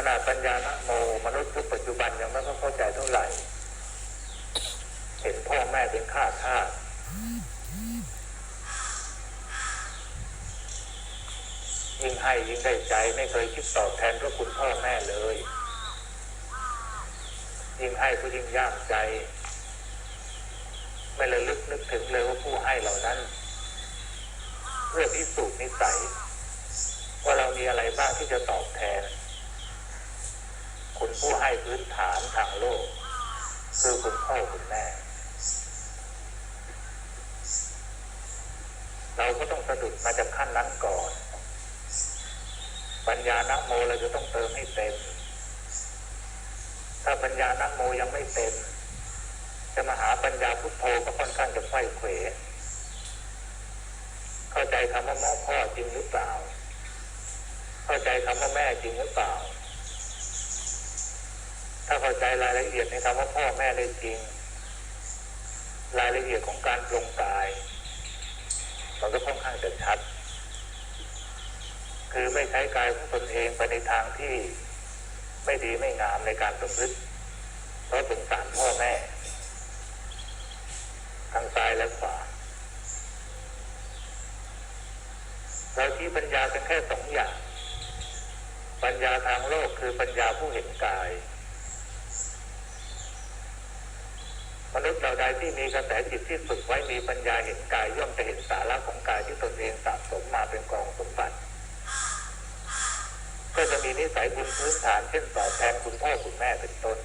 ขนาดปัญญานะโมมนุษย์ยุคปัจจุบันยังไม่ค่อยเข้าใจเท่าไหร่ เห็นพ่อแม่เป็นข้าทาสยิ่งให้ยิ่งได้ใจไม่เคยคิดตอบแทนพระคุณพ่อแม่เลย ยิ่งให้ก็ยิ่งยามใจ ไม่ระลึกนึกถึงเลยว่าผู้ให้เหล่านั้น เพื่อพิสูจน์นิสัย ว่าเรามีอะไรบ้างที่จะตอบแทน คุณผู้ให้พื้นฐานทางโลก คือคุณพ่อคุณแม่ เราก็ต้องสะดุดมาจากขั้นนั้นก่อน ปัญญานักโมเราจะต้องเติมให้เต็ม ถ้าปัญญานักโมยังไม่เต็ม จะมาหาปัญญาพุทโธก็ค่อนข้างจะไขว้เขวเข้าใจคำว่าแม่พ่อจริงหรือเปล่า เข้าใจคำว่าแม่จริงหรือเปล่าเข้าใจรา ยละเอียดในคำว่าพ่อแม่ได้จริง รายละเอียดของการปรงกาย มันก็ค่อนข้างจะชัด คือไม่ใช้กายของตนเองไปในทางที่ไม่ดีไม่งามในการประพฤติเพราะสงสารพ่อแม่ทางซ้ายและขวาเราที่ปัญญาเป็นแค่สองอย่าง ปัญญาทางโลกคือปัญญาผู้เห็นกาย มนุษย์เราใดที่มีกระแสจิต ที่ฝึกไว้มีปัญญาเห็นกายย่อมจะเห็นสาระของกายที่ตนเองสะสมมาเป็นกองสมบัติ ก็จะมีนิสัยบุญพื้นฐานเช่นตอบแทนคุณพ่อคุณแม่เป็นต้น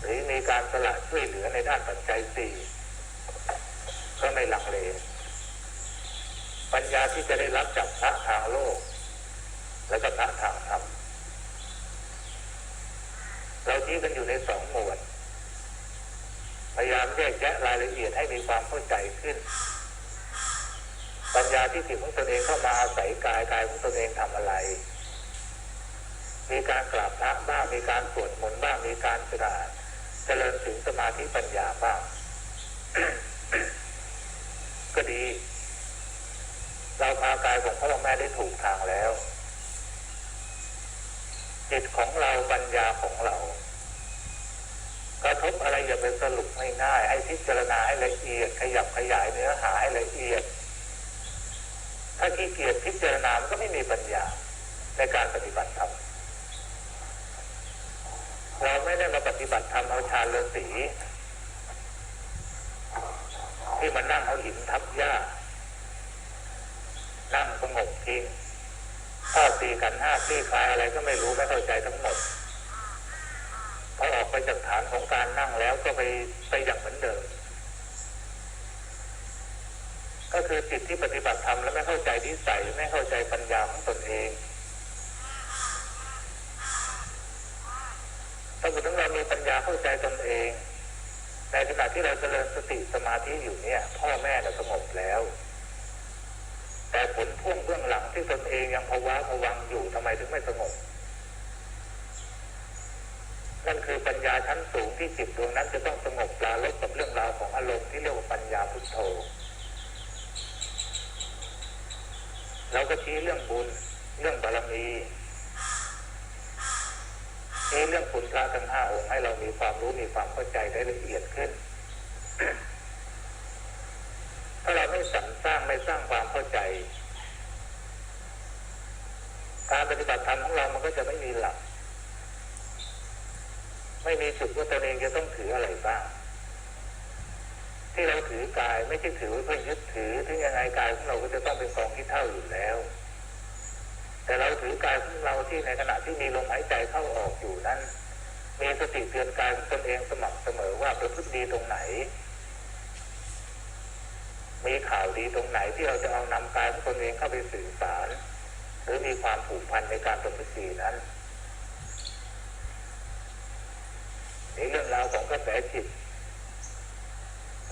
หรือมีการสละช่วยเหลือในด้านปัจจัยสี่ก็ไม่ลังเลปัญญาที่จะได้รับจากพระทางโลก และก็พระทางธรรมเราที่กันอยู่ในสองหมวด พยายามแยกแยะรายละเอียดให้มีความเข้าใจขึ้น ปัญญาที่จิตของตนเองเข้ามาอาศัยกายกายของตนเองทำอะไร มีการกราบพระบ้างมีการสวดมนต์บ้างมีการสราเจริญถึงสมาธิปัญญาบ้างก็ดี เราพากายของพ่อแม่ได้ถูกทางแล้วจิตของเราปัญญาของเรา กระทบอะไรอย่าไปสรุปง่ายๆให้พิจารณาให้ละเอียด ขยับขยายเนื้อหาให้ละเอียด ถ้าขี้เกียจพิจารณามันก็ไม่มีปัญญาในการปฏิบัติธรรมเราไม่ได้มาปฏิบัติธรรมเอาชาเลสีที่มันนั่งเอาหินทับหญ้า นั่งสงบทิ้งข้อตีกันห้าคลี่คลายอะไรก็ไม่รู้ไม่เข้าใจทั้งหมด อออกไปจากฐานของการนั่งแล้วก็ไปไปอย่างเหมือนเดิม ก็คือจิตที่ปฏิบัติธรรมแล้วไม่เข้าใจนิสัยไม่เข้าใจปัญญาของตนเองถ้าสมมติเรามีปัญญาเข้าใจตนเอง ในขณะที่เราเจริญสติสมาธิอยู่เนี่ย พ่อแม่เราสงบแล้ว แต่ผลพ่วงเบื้องหลังที่ตนเองยังภาวะผวังอยู่ทำไมถึงไม่สงบ นั่นคือปัญญาชั้นสูงที่จิตดวงนั้นจะต้องสงบปลาลบกับเรื่องราวของอารมณ์ที่เรียกว่าปัญญาพุทโธเราก็ชี้เรื่องบุญเรื่องบารมีชี้เรื่องคุณพระทั้งห้าองค์ให้เรามีความรู้มีความเข้าใจได้ละเอียดขึ้น ถ้าเราไม่สรรสร้างไม่สร้างความเข้าใจ การปฏิบัติธรรมของเรามันก็จะไม่มีหลัก ม่มีจุดว่าตนเองจะต้องถืออะไรบ้าง ที่เราถือกายไม่ใช่ถือเพื่อยึดถือถึงยังไงกายของเราก็จะต้องเป็นกองที่เท่าอยู่แล้ว แต่เราถือกายของเราที่ในขณะที่มีลมหายใจเข้าออกอยู่นั้น มีสติเตือนกายของตนเองสม่ำเสมอว่าประพฤติดีตรงไหน มีข่าวดีตรงไหนที่เราจะเอานำกายของตนเองเข้าไปสื่อสาร หรือมีความผูกพันในการประพฤติดีนั้น ในเรื่องราวของกระแสจิต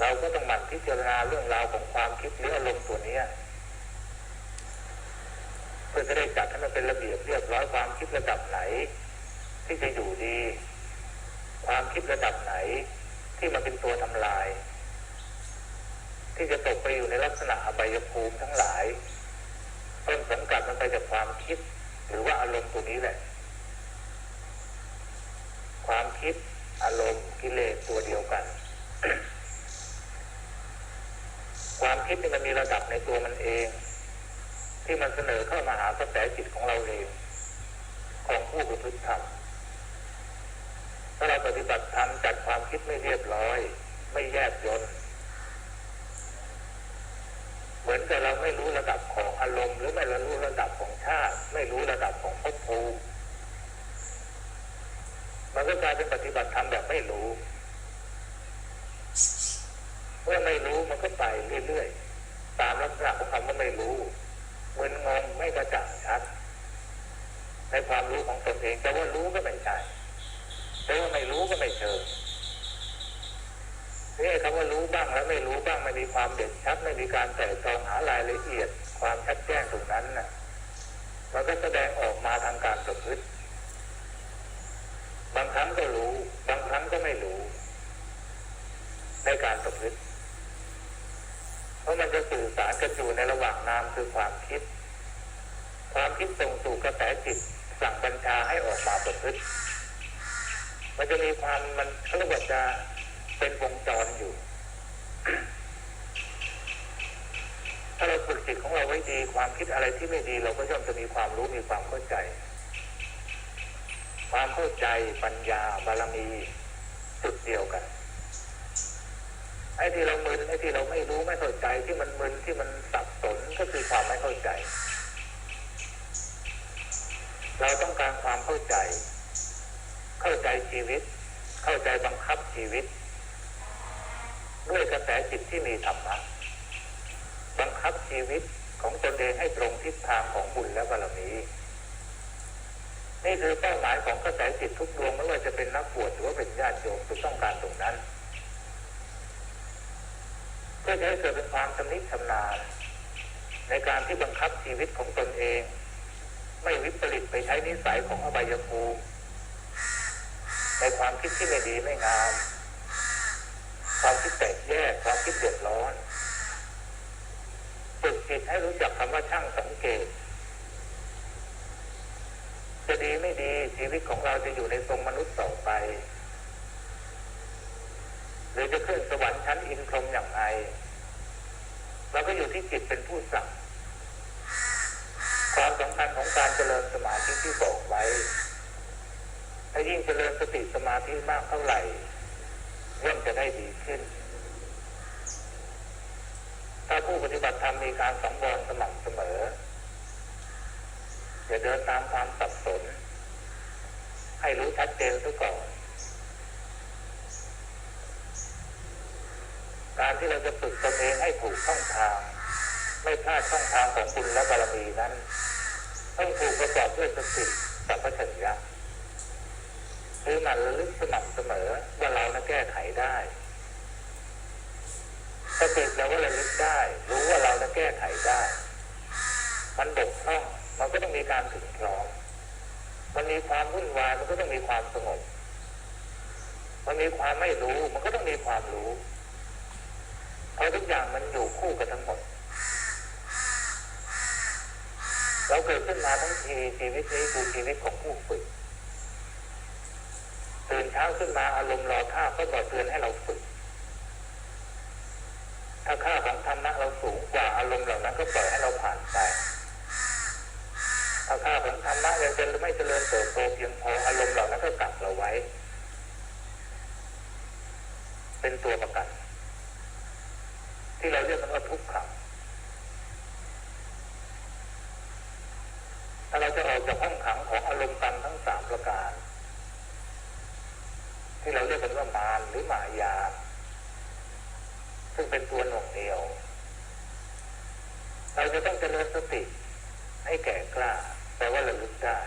เราก็ต้องหมั่นพิจารณาเรื่องราวของความคิดหรืออารมณ์ตัวนี้เพื่อจะได้จัดให้มันเป็นระเบียบเรียบร้อยความคิดระดับไหน ที่จะอยู่ดี ความคิดระดับไหน ที่มันเป็นตัวทำลาย ที่จะตกไปอยู่ในลักษณะอบายภูมิทั้งหลายต้นสังกัดมันไปจากความคิด หรือว่าอารมณ์ตัวนี้แหละ เเข้ามาหากระแสจิตของเราเอง ของผู้ประพฤติธรรมถ้าเราป ฏิบัติธรรมจัดความคิดไม่เรียบร้อย ไม่แยบยนต์เหมือนกับเราไม่รู้ระดับของอารมณ์ หรือไม่รู้ระดับของชาติ ไม่รู้ระดับของภพภูมิมันก็กลายเป็นปฏิบัติธรรมแบบไม่รู้เมื่อไม่รู้มันก็ไปเรื่อยๆตามลักษณะของคำว่าไม่รู้มึนงงไม่กระจ่างชัดในความรู้ของตนเองแต่ว่ารู้ก็ไม่ใช่ แต่ว่าไม่รู้ก็ไม่เชิงนี่คำว่ารู้บ้างแล้วไม่รู้บ้างไม่มีความเด่นชัดไม่มีการแต่ตองหารายละเอียด ความชัดแจ้งตรงนั้นน่ะมันก็แสดงออกมาทางการประพฤติบางครั้งก็รู้ บางครั้งก็ไม่รู้ ในการประพฤติเพราะมันจะสื่อสารกันอยู่ในระหว่างนามคือความคิด ความคิดส่งสู่กระแสจิตสั่งบัญชาให้ออกมาประพฤติ มันจะมีความมันเขาเรียกว่าจะเป็นวงจรอยู่ ถ้าเราฝึกจิตของเราไว้ดี ความคิดอะไรที่ไม่ดี เราก็ย่อมจะมีความรู้มีความเข้าใจ ความเข้าใจปัญญาบารมีจุดเดียวกันไอ้ที่เรามึนไอ้ที่เราไม่รู้ไม่เข้าใจที่มันมึนที่มันสับสนก็คือความไม่เข้าใจ เราต้องการความเข้าใจ เข้าใจชีวิต เข้าใจบังคับชีวิต ด้วยกระแสจิตที่มีธรรมะบังคับชีวิตของตนเองให้ตรงทิศทางของบุญและบารมีนี่คือเป้าหมายของกระแสจิตทุกดวงไม่ว่าจะเป็นนักบวชหรือว่าเป็นญาติโยมคือต้องการตรงนั้นเพื่อจะให้เกิดเป็นความชำนิชำนาญในการที่บังคับชีวิตของตนเอง ไม่วิปริตไปใช้นิสัยของอบายภูมิ ในความคิดที่ไม่ดีไม่งาม ความคิดแตกแยกความคิดเดือดร้อนฝึกจิตให้รู้จักคำว่าช่างสังเกต จะดีไม่ดีชีวิตของเราจะอยู่ในทรงมนุษย์ต่อไป หรือจะขึ้นสวรรค์ชั้นอินทรมอย่างไรเราก็อยู่ที่จิตเป็นผู้สั่งความสำคัญของการเจริญสมาธิที่บอกไว้ ถ้ายิ่งเจริญสติสมาธิมากเท่าไหร่ย่อมจะได้ดีขึ้น ถ้าผู้ปฏิบัติธรรมมีการสังวรสม่ำเสมออย่าเดินตามความสับสน ให้รู้ชัดเจนซะก่อน การที่เราจะฝึกตนเองให้ถูกช่องทาง ไม่พลาดช่องทางของบุญและบารมีนั้น ต้องถูกประกอบด้วยสติสัมปชัญญะ คือมันระลึกสม่ำเสมอว่าเรานั้นแก้ไขได้สติเราว่าระลึกได้ รู้ว่าเรานั้นแก้ไขได้ มันบกพร่องมันก็ต้องมีการถึงพร้อมมันมีความวุ่นวายมันก็ต้องมีความสงบมันมีความไม่รู้ มันก็ต้องมีความรู้เพราะทุกอย่างมันอยู่คู่กันทั้งหมด เราเกิดขึ้นมาทั้งทีชีวิตนี้คือชีวิตของผู้ฝึก เช้าขึ้นมาอารมณ์รอท่าก็บอกเตือนให้เราฝึก ถ้าค่าของธรรมะเราสูงกว่าอารมณ์เหล่านั้นก็ปล่อยให้เราผ่านไป ถ้าค่าของธรรมะยังจะไม่เจริญเติบโตเพียงพออารมณ์เหล่านั้นก็กักเราไว้ เป็นตัวประกัน ที่เราเรียกกันว่าทุกขังถ้าเราจะออกจากห้องขังของอารมณ์ตันทั้งสามประการ ที่เรียกกันว่ามารหรือมายา ซึ่งเป็นตัวหน่วงเหนียว เราจะต้องเจริญสติ ให้แก่กล้าแปลว่าระลึกได้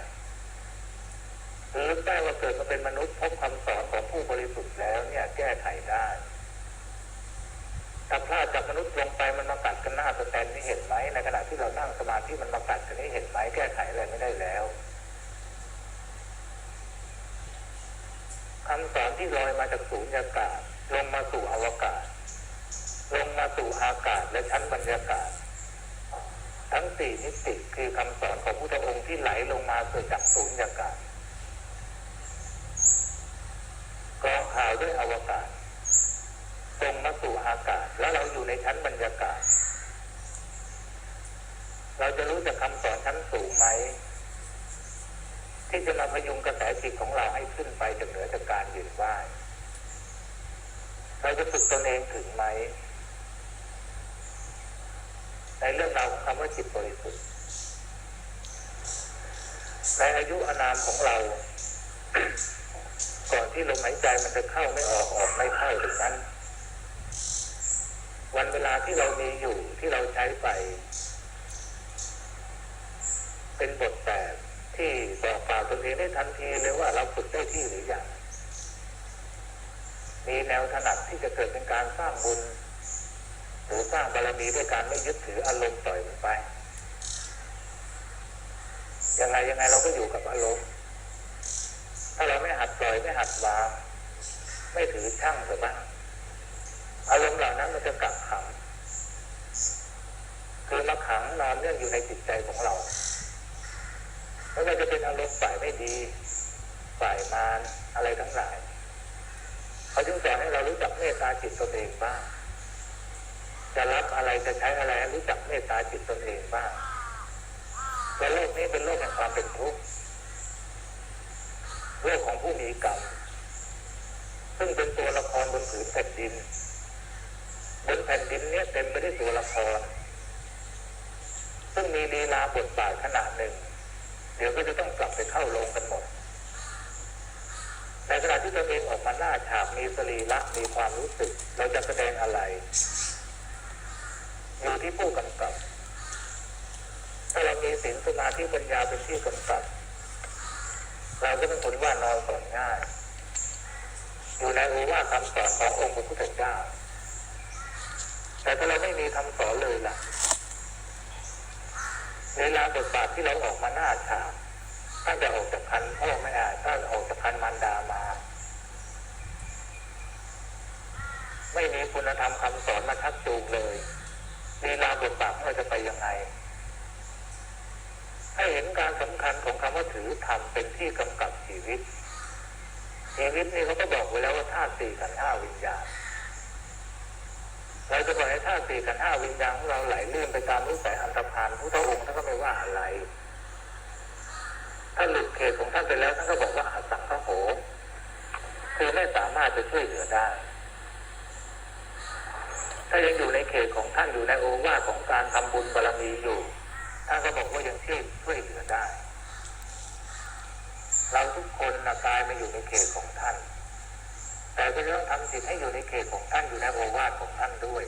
ระลึกได้ว่าเกิดมาเป็นมนุษย์พบคำสอนของผู้บริสุทธิ์แล้วเนี่ย แก้ไขได้ถ้าพลาดจากมนุษย์ลงไปมันมากัดกันหน้าสแตนนี่เห็นไหมในขณะที่เรานั่งสมาธิมันมากัดกันนี่เห็นไหมแก้ไขอะไรไม่ได้แล้วคำสอน ที่ลอยมาจากสูญญากาศ ลงมาสู่อวกาศ ลงมาสู่อากาศและชั้นบรรยากาศ ทั้งสี่มิติคือคำสอนของพุทธองค์ที่ไหลลงมาเกิดจากสูญญากาศกรองข่าวด้วยอวกาศตรงมาสู่อากาศ แล้วเราอยู่ในชั้นบรรยากาศ เราจะรู้จากคำสอนชั้นสูงไหมที่จะมาพยุงกระแสจิตของเราให้ขึ้นไปจากเหนือจาก การยืนไหวเราจะฝึกตนเองถึงไหม ในเรื่องราวของคำว่าจิตบริสุทธิ์ ในอายุอานามของเรา ก่อนที่ลมหายใจมันจะเข้าไม่ออกออกไม่เข้าถึงนั้น วันเวลาที่เรามีอยู่ที่เราใช้ไป เป็นบทแบบที่บอกกล่าวตนเองได้ทันทีเลยว่าเราฝึกได้ที่หรือยัง ที่จะเกิดเป็นการสร้างบุญหรือสร้างบารมีด้วยการไม่ยึดถืออารมณ์ปล่อยมันไป ยังไงยังไงเราก็อยู่กับอารมณ์ ถ้าเราไม่หัดปล่อยไม่หัดวาง ไม่ถือช่างหรือบ้างอารมณ์เหล่านั้นมันจะกักขัง คือมาขังนอนเนื่องอยู่ในจิตใจของเราไม่ว่าจะเป็นอารมณ์ฝ่ายไม่ดี ฝ่ายมารอะไรทั้งหลาย เขาจึงสอนให้เรารู้จักเมตตาจิตตนเองบ้าง จะรับอะไรจะใช้อะไรรู้จักเมตตาจิตตนเองบ้างและโลกนี้เป็นโลกแห่งความเป็นทุกข์โลกของผู้มีกรรมซึ่งเป็นตัวละครบนผืนแผ่นดิน บนแผ่นดินเนี้ยเต็มไปด้วยตัวละคร ซึ่งมีลีลาบทบาทขนาดหนึ่ง เดี๋ยวก็จะต้องกลับไปเข้าโรงกันหมด ในขณะที่ตัวเองออกมาหน้าฉาก มีสรีระมีความรู้สึก เราจะแสดงอะไรอยู่ที่ผู้กำกับ ถ้าเรามีศีลสมาธิปัญญาเป็นที่กำกับ เราก็เป็นคนว่านอนสอนง่ายอยู่ในโอวาทคำสอนขององค์พระพุทธเจ้า แต่ถ้าเราไม่มีคำสอนเลยล่ะเวลาบทบาทที่เราออกมาหน้าฉากถ้าจะออกจากคันพ่อไม่ได้ถ้าออกจากคันมารดามา ไม่มีคุณธรรมคำสอนมาชักจูงเลยเวลาบทบาทเราจะไปยังไง ให้เห็นการสำคัญของคำว่าถือธรรมเป็นที่กำกับชีวิต ชีวิตนี่เขาก็บอกไว้แล้วว่าธาตุสี่ขันธ์ห้าวิญญาณเราจะปล่อยให้ธาตุสี่ขันธ์ห้าวิญญาณของเราไหลเลื่อนไปตามนิสัยอันตรพานพุทธองค์ท่านก็ไม่ว่าอะไรถ้าหลุดเขตของท่านไปแล้วท่านก็บอกว่าอาสังขโหคือไม่สามารถจะช่วยเหลือได้ ถ้ายังอยู่ในเขตของท่านอยู่ในโอวาทของการทำบุญบารมีอยู่ท่านก็บอกว่ายังช่วยช่วยเหลือได้ เราทุกคนนะกายมาอยู่ในเขตของท่าน แต่ก็ต้องทำจิตให้อยู่ในเขตของท่านอยู่ในโอวาทของท่านด้วย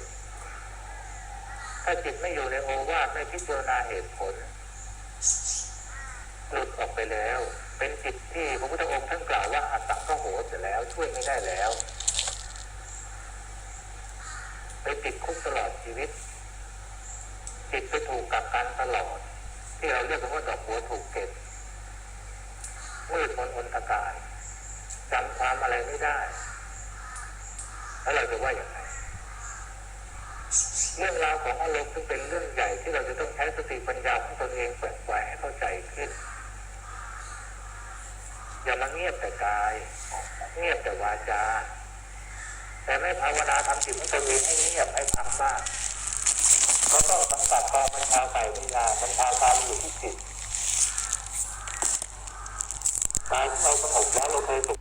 ถ้าจิตไม่อยู่ในโอวาทไม่พิจารณาเหตุผลหลุดออกไปแล้ว เป็นจิตที่พระพุทธองค์ท่านกล่าวว่าอาสังขโหเสร็จแล้วช่วยไม่ได้แล้ว ไปติดคุกตลอดชีวิต จิตไปถูกกักกันตลอด ที่เราเรียกกันว่าดอกบัวถูกเก็บมืดมนอนตการจำความอะไรไม่ได้ แล้วเราจะว่าอย่างไรเรื่องราวของอารมณ์ซึ่งเป็นเรื่องใหญ่ที่เราจะต้องใช้ สติปัญญาของตนเองแปลกแหวให้เข้าใจขึ้น อย่ามาเงียบแต่กาย เงียบแต่วาจา แต่ไม่ภาวนาทำจิตของตนเองให้เงียบให้พักบ้างก็ต้องสังกัดกองบัญชาใส่วิญญาณบัญชาการอยู่ที่จิตกายที่เราสงบแล้วเราเคย